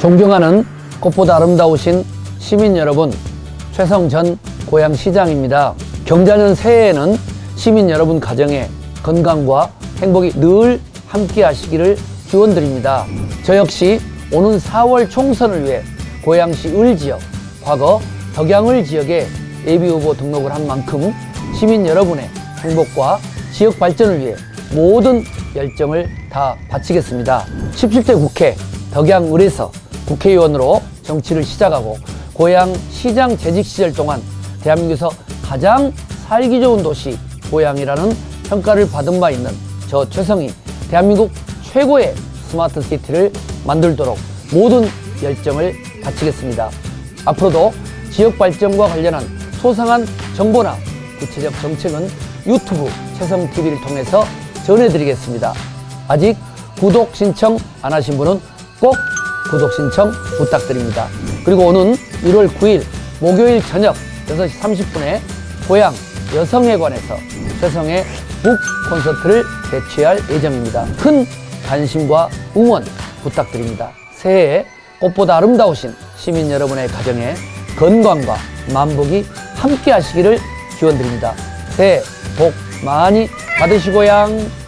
존경하는 꽃보다 아름다우신 시민 여러분, 최성 전 고양시장입니다. 경자년 새해에는 시민 여러분 가정에 건강과 행복이 늘 함께 하시기를 기원드립니다. 저 역시 오는 4월 총선을 위해 고양시 을 지역, 과거 덕양을 지역에 예비후보 등록을 한 만큼 시민 여러분의 행복과 지역 발전을 위해 모든 열정을 다 바치겠습니다. 17대 국회 덕양을에서 국회의원으로 정치를 시작하고 고향 시장 재직 시절 동안 대한민국에서 가장 살기 좋은 도시 고향이라는 평가를 받은 바 있는 저 최성이 대한민국 최고의 스마트 시티를 만들도록 모든 열정을 바치겠습니다. 앞으로도 지역 발전과 관련한 소상한 정보나 구체적 정책은 유튜브 최성TV를 통해서 전해드리겠습니다. 아직 구독 신청 안 하신 분은 꼭 구독 신청 부탁드립니다. 그리고 오는 1월 9일 목요일 저녁 6시 30분에 고향 여성회 관에서 최성의 북 콘서트를 개최할 예정입니다. 큰 관심과 응원 부탁드립니다. 새해에 꽃보다 아름다우신 시민 여러분의 가정에 건강과 만복이 함께 하시기를 기원드립니다. 새해 복 많이 받으시고양.